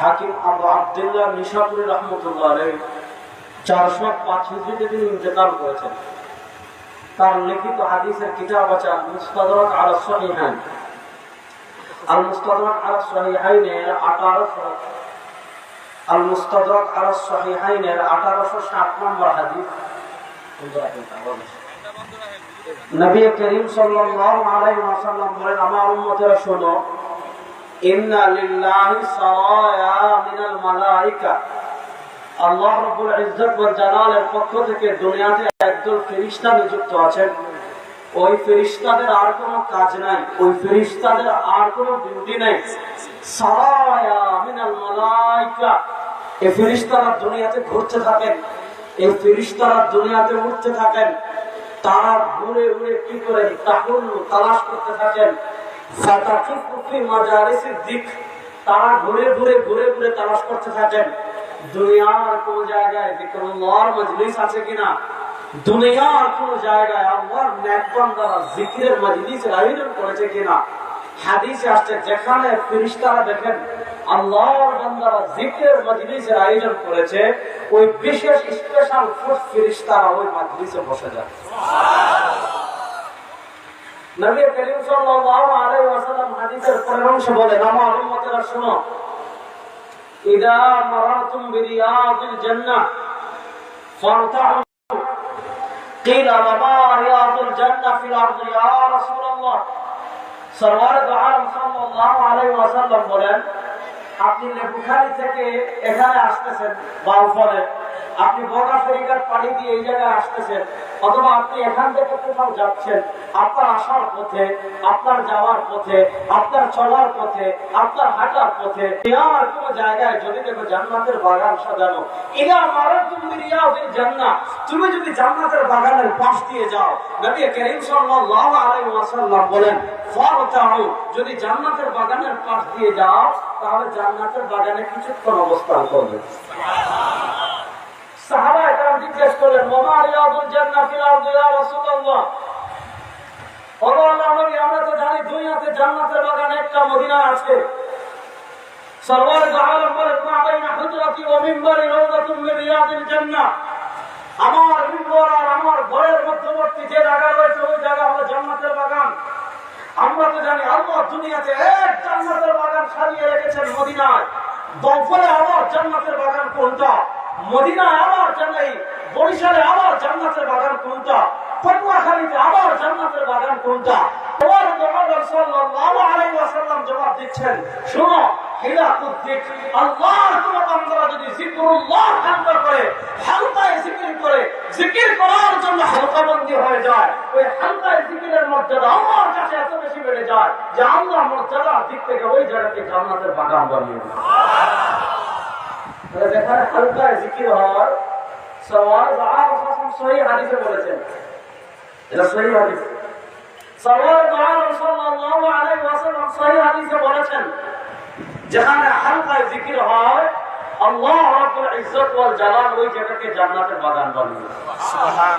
হাকিম আবু আবদুল্লাহ নিশাপুরি রহমতুল্লাহ চারশো পাঁচ হিজড়িতে তিনি ইন্তেকাল করেছেন। তার লিখিত হাদিসের কিতাব আছে আল মুস্তাদরাক আলা সহিহাইনের 1800 আল মুস্তাদরাক আলা সহিহাইনের 1860 নম্বর হাদিস নবী করিম সাল্লাল্লাহু আলাইহি ওয়াসাল্লাম বলেন, আমার উম্মতেরা শোনো, ইন্না লিল্লাহি সারায়া মিনাল মালাইকা। আল্লাহ রাব্বুল ইজ্জত ওয়াল জালালের পক্ষ থেকে দুনিয়াতে একদল ফেরেশতা নিযুক্ত আছেন। ওই ফেরিস্তাদের আর কোনো কাজ নাই, ওই ফেরেশতাদের আর কোনো ডিউটি নাই। ফেরেশতারা দুনিয়াতে ঘুরতে থাকেন এই ফেরেশতারা দুনিয়াতে উঠতে থাকেন। তারা ঘুরে ঘুরে কি করেন তাহুল তালাশ করতে থাকেন। দিক। তারা ঘুরে ঘুরে ঘুরে ঘুরে তালাশ করতে থাকেন। দুনিয়ার কোন জায়গায় জিক্রুল্লাহর মজলিস আছে কিনা? দুনিয়ার কোন জায়গায় জিকিরের আয়োজন করেছে কিনা? হাদিসে আসছে, যেখানে ফেরেশতারা দেখেন, আল্লাহর বান্দারা জিকিরের আয়োজন করেছে, ওই বিশেষ স্পেশাল ফুড ফেরেশতারা ওই বসে যায়। নবী করিম সাল্লাল্লাহু আলাইহি ওয়াসাল্লাম হাদিসের পরের বলেন, আমার উম্মতেরা শুনো, ইদা মারাতুম বিরিয়াদিল জান্নাহ قيل وما رياض الجنة في الأرض يا رسول الله সরওয়ার আলম সাল্লাল্লাহু আলাইহি ওয়াসাল্লাম বলেন আপনি লেবুখালি থেকে এখানে আসতেছেন বাউফলে আপনি বগা ফেরিঘাট পাড়ি দিয়ে এই জায়গায় আসতেছেন, অথবা আপনি এখান থেকে কোথাও যাচ্ছেন, আপনার আসার পথে, আপনার যাওয়ার পথে, আপনার চলার পথে, আপনার হাঁটার পথে আর কোন জায়গায় যদি দেখো জান্নাতের বাগান সাজানো এরা মারার তুমি রিয়াজের জান্নাত, তুমি যদি জান্নাতের বাগানের পাশ দিয়ে যাও, নবী করিম সাল্লাল্লাহু আলাইহি ওয়াসাল্লাম বলেন ফারতাউ যদি জান্নাতের বাগানের পাশ দিয়ে যাও, তাহলে জান্নাতের বাগানে কিছুক্ষণ অবস্থান করবে। করলেন মামা জান্নাহ ফিল আরদি ইয়া রাসূলুল্লাহ। ওগো আল্লাহর নবী আমরা তো জানি দুনিয়াতে জান্নাতের বাগান একটা মদিনা আছে। সরওয়ার আলম বলেন, মা বাইনা হুজরাতি ওয়া মিম্বারি রাওদাতুম মিন রিয়াদিল জান্নাহ। আমার মিম্বর আর আমার ঘরের মধ্যবর্তী যে জায়গা রয়েছে, ওই জায়গা হলো জান্নাতের বাগান। আমরা তো জানি আল্লাহ দুনিয়াতে এক জান্নাতের বাগান সাজিয়ে রেখেছেন মদিনায়। দফরে আমার জান্নাতের বাগান কোনটা? মদিনায় আমার জান্নাই বরিশালে আমার জান্নাতের বাগান কোনটা? পটুয়াখালীতে আমার জান্নাতের বাগান কোনটা? ওই মর্যাদা আল্লাহ দিক থেকে ওই জায়গাকে জান্নাতের বাগান বানিয়ে তাহলে যেখানে হালকায় জিকির হয় সওয়ার আর সহি হাদিসে বলেছেন এটা সহি হাদিস সওয়ার আর সাল্লাল্লাহু আলাইহি ওয়াসাল্লাম সহি হাদিসে বলেছেন, যেখানে হালকায় জিকির হয়, আল্লাহ রাব্বুল ইজ্জত ওয়াল জালাল ওই জায়গাকে জান্নাতের বাগান বানিয়ে দেয়।